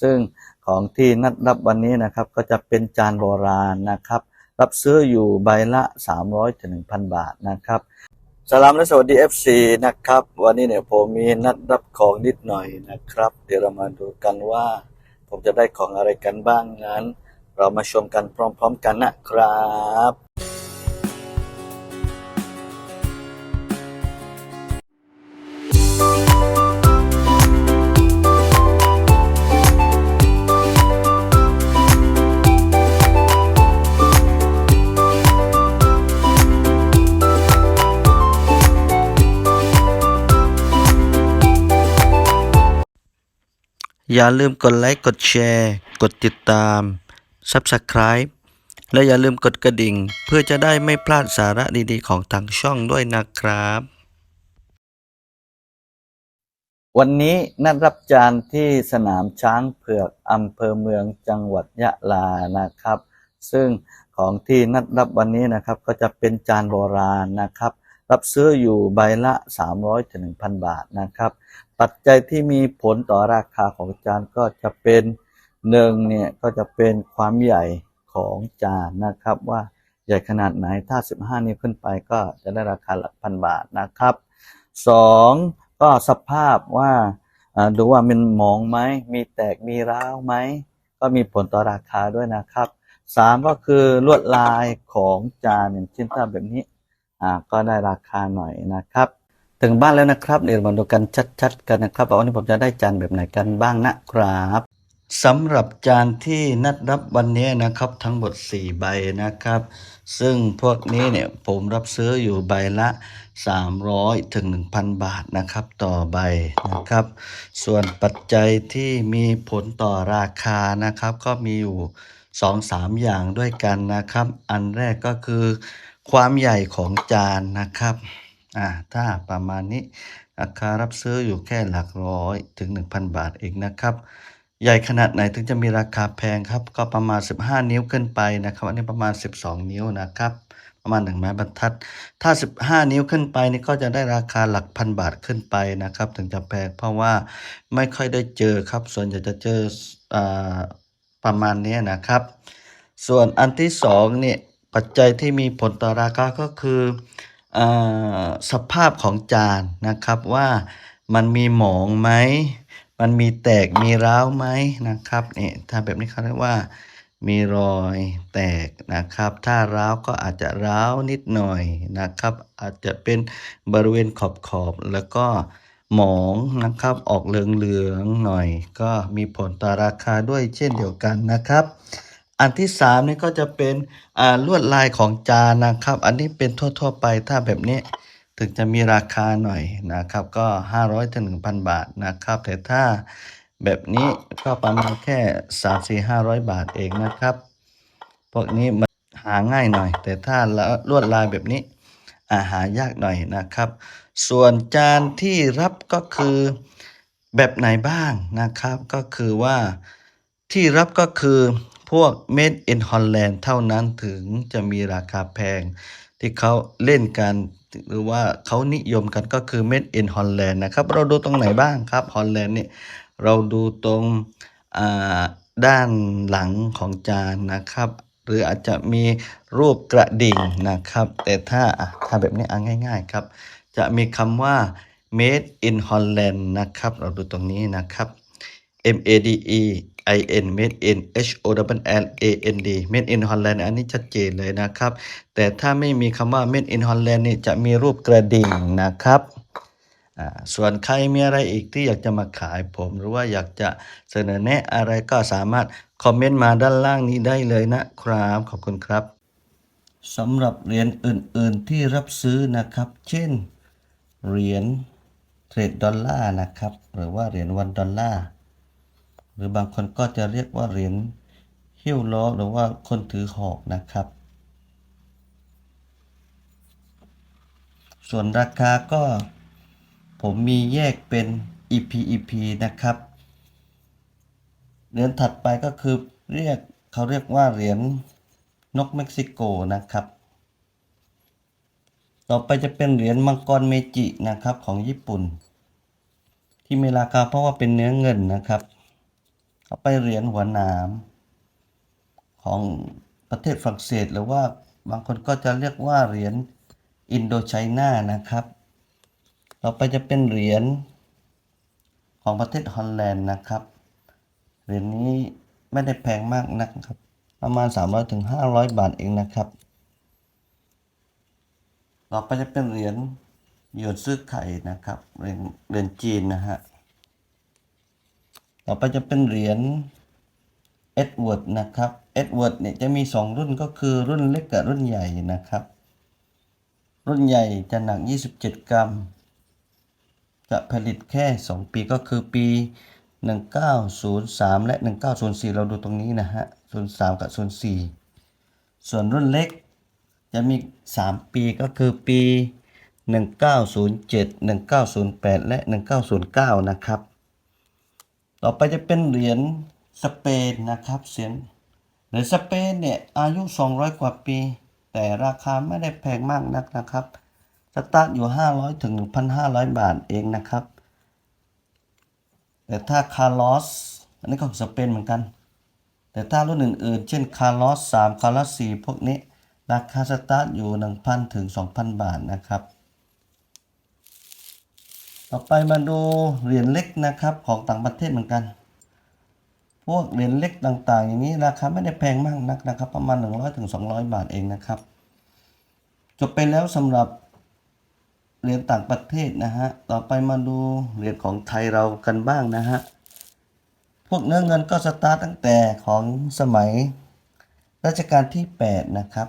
ซึ่งของที่นัดรับวันนี้นะครับก็จะเป็นจานโบราณนะครับ รับซื้ออยู่ใบละ 300ถึง1,000 บาทนะครับสลามและสวัสดี FC นะครับ วันนี้เนี่ยผมมีนัดรับของนิดหน่อยนะครับ เดี๋ยวเรามาดูกันว่า ผมจะได้ของอะไรกันบ้างนั้น เรามาชมกันพร้อม ๆ กันนะครับ อย่าลืมกดไลค์ กดแชร์ กดติดตาม Subscribe และอย่าลืมกดกระดิ่ง เพื่อจะได้ไม่พลาดสาระดีๆ ของทางช่องด้วยนะครับ วันนี้นัดรับจานที่สนามช้างเผือกอำเภอเมืองจังหวัดยะลานะครับ ซึ่งของที่นัดรับวันนี้นะครับ ก็จะเป็นจานโบราณนะครับ รับซื้ออยู่ใบละ 300ถึง1,000 บาทนะครับ ปัจจัยที่มีผลต่อราคาของจานก็จะเป็นหนึ่งเนี่ยก็จะเป็นความใหญ่ของจานนะครับ ว่าใหญ่ขนาดไหนถ้า 15 นิ้วขึ้นไปก็จะได้ราคาหลักพันบาทนะครับสองก็สภาพว่าดูว่ามันหมองไหมมีแตกมีร้าวไหมก็มีผลต่อราคาด้วยนะครับสามก็คือลวดลายของจานอย่างเช่นถ้าแบบนี้ก็ได้ราคาหน่อยนะครับ ถึงบ้านแล้วนะครับเดี๋ยวมาดูกันชัดๆกันนะครับว่าวันนี้ผมจะได้จานแบบไหนกันบ้างนะครับสำหรับจานที่นัดรับวันนี้นะครับทั้งหมด 4 ใบนะครับ ซึ่งพวกนี้เนี่ยผมรับซื้ออยู่ใบละ 300ถึง1,000 บาทนะครับต่อใบนะครับ ส่วนปัจจัยที่มีผลต่อราคานะครับก็มีอยู่ 2-3 อย่างด้วยกันนะครับ อันแรกก็คือความใหญ่ของจานนะครับ อ่าถ้าประมาณนี้ราคารับซื้ออยู่แค่หลักร้อยถึง 1,000 บาทเองนะครับ ใหญ่ขนาดไหนถึงจะมีราคาแพงครับ ก็ประมาณ 15 นิ้วขึ้นไปนะครับ อันนี้ประมาณ 12 นิ้วนะครับ ประมาณ 1 ไม้บรรทัด ถ้า 15 นิ้วขึ้นไปนี่ก็จะได้ราคาหลักพันบาทขึ้นไปนะครับ ถึงจะแพงเพราะว่าไม่ค่อยได้เจอครับ ส่วนใหญ่จะเจออ่าประมาณนี้นะครับ ส่วนอันที่สองเนี่ยปัจจัยที่มีผลต่อราคาก็คือ สภาพของจานนะครับว่ามันมีหมองไหม มันมีแตกมีร้าวไหมนะครับนี่ถ้าแบบนี้เขาเรียกว่ามีรอยแตกนะครับ ถ้าร้าวก็อาจจะร้าวนิดหน่อยนะครับ อาจจะเป็นบริเวณขอบขอบแล้วก็หมองนะครับออกเหลืองๆหน่อย ก็มีผลต่อราคาด้วยเช่นเดียวกันนะครับ อันที่สามนี่ก็จะเป็นลวดลายของจานนะครับ อันนี้เป็นทั่ว ๆ ไปถ้าแบบนี้ถึงจะมีราคาหน่อยนะครับ ก็ 500ถึง1,000 บาทนะครับ แต่ถ้าแบบนี้ก็ประมาณแค่ 3 4 500 บาทเองนะครับ พวกนี้มันหาง่ายหน่อย แต่ถ้าลวดลายแบบนี้อาหายากหน่อยนะครับ ส่วนจานที่รับก็คือแบบไหนบ้างนะครับ ก็คือว่าที่รับก็คือ พวก Made in Holland เท่านั้นถึงจะมีราคาแพง ที่เขาเล่นกันหรือว่าเขานิยมกันก็คือ Made in Holland นะครับ เราดูตรงไหนบ้างครับ Holland นี่เราดูตรงด้านหลังของจานนะครับ หรืออาจจะมีรูปกระดิ่งนะครับ แต่ถ้าถ้าแบบนี้อะง่าย ๆครับ จะมีคำว่า made in Holland นะครับ เราดูตรงนี้นะครับ M A D E I N made in H O W L A N D made in Holland อันนี้ชัดเจนเลยนะครับ แต่ถ้าไม่มีคำว่า made in Holland นี่จะมีรูปกระดิ่งนะครับอ่าส่วนใครมีอะไรอีกที่อยากจะมาขายผมหรือว่าอยากจะเสนอแนะอะไรก็สามารถคอมเมนต์มาด้านล่างนี้ได้เลยนะครับ ขอบคุณครับสำหรับเหรียญอื่น ๆ ที่รับซื้อนะครับ เช่นเหรียญเทรดดอลลาร์นะครับ หรือว่าเหรียญวันดอลลาร์ รือบางคนก็จะเรียกว่าเหรียญหิ้วล้อหรือว่าคนถือหอกนะครับ ส่วนราคาก็ผมมีแยกเป็น EP EP นะครับ เหรียญถัดไปก็คือเรียกเขาเรียกว่าเหรียญนกเม็กซิโกนะครับ ต่อไปจะเป็นเหรียญมังกรเมจินะครับของญี่ปุ่น ที่มีราคาเพราะว่าเป็นเนื้อเงินนะครับ ต่อไปเหรียญหัวหนามของประเทศฝรั่งเศส หรือว่าบางคนก็จะเรียกว่าเหรียญอินโดไชน่านะครับต่อไปจะเป็นเหรียญของประเทศฮอลแลนด์นะครับ เหรียญนี้ไม่ได้แพงมากนักครับ ประมาณ 300ถึง500 บาทเองนะครับต่อไปจะเป็นเหรียญหยวนซื้อไข่นะครับ เหรียญเหรียญจีนนะฮะ ต่อไปจะเป็นเหรียญเอ็ดเวิร์ดนะครับเอ็ดเวิร์ดเนี่ยจะมี 2 รุ่นก็คือรุ่นเล็กกับรุ่นใหญ่นะครับ รุ่นใหญ่จะหนัก 27 กรัม จะผลิตแค่ 2 ปีก็คือปี 1903 และ 1904 เราดูตรงนี้นะฮะ 03 กับ 04 ส่วนรุ่นเล็กจะมี 3 ปีก็คือปี 1907 1908 และ 1909 นะครับ ต่อไปจะเป็นเหรียญสเปนนะครับเสียงเหรียญสเปนเนี่ยอายุ 200 กว่าปี แต่ราคาไม่ได้แพงมากนักนะครับสตาร์ทอยู่ 500 ถึง 1,500 บาทเองนะครับ แต่ถ้าคาร์ลอสอันนี้ก็สเปนเหมือนกัน แต่ถ้ารุ่นอื่นๆ เช่นคาร์ลอส3คาร์ลอส4พวกนี้ ราคาสตาร์ทอยู่ 1,000 ถึง 2,000 บาทนะครับ ต่อไปมาดูเหรียญเล็กนะครับของต่างประเทศเหมือนกัน พวกเหรียญเล็กต่างๆ อย่างนี้ราคาไม่ได้แพงมากนักนะครับ ประมาณ 100ถึง200 บาทเองนะครับ จบไปแล้วสำหรับเหรียญต่างประเทศนะฮะ ต่อไปมาดูเหรียญของไทยเรากันบ้างนะฮะ พวกเนื้อเงินก็สตาร์ตตั้งแต่ของสมัยรัชกาลที่ 8 นะครับ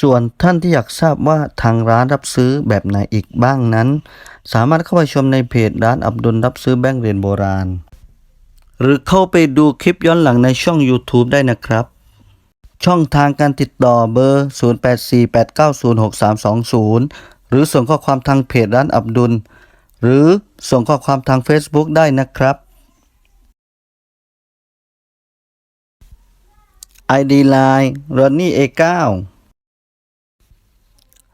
ส่วนท่านที่อยากทราบว่าทางร้านรับซื้อแบบไหนอีกบ้างนั้น สามารถเข้าไปชมในเพจร้านอับดุลรับซื้อแบงก์เหรียญโบราณ หรือเข้าไปดูคลิปย้อนหลังในช่อง YouTube ได้นะครับ ช่องทางการติดต่อเบอร์ 0848906320 หรือส่งข้อความทางเพจร้านอับดุล หรือส่งข้อความทาง Facebook ได้นะครับ ID Line r o n n y A9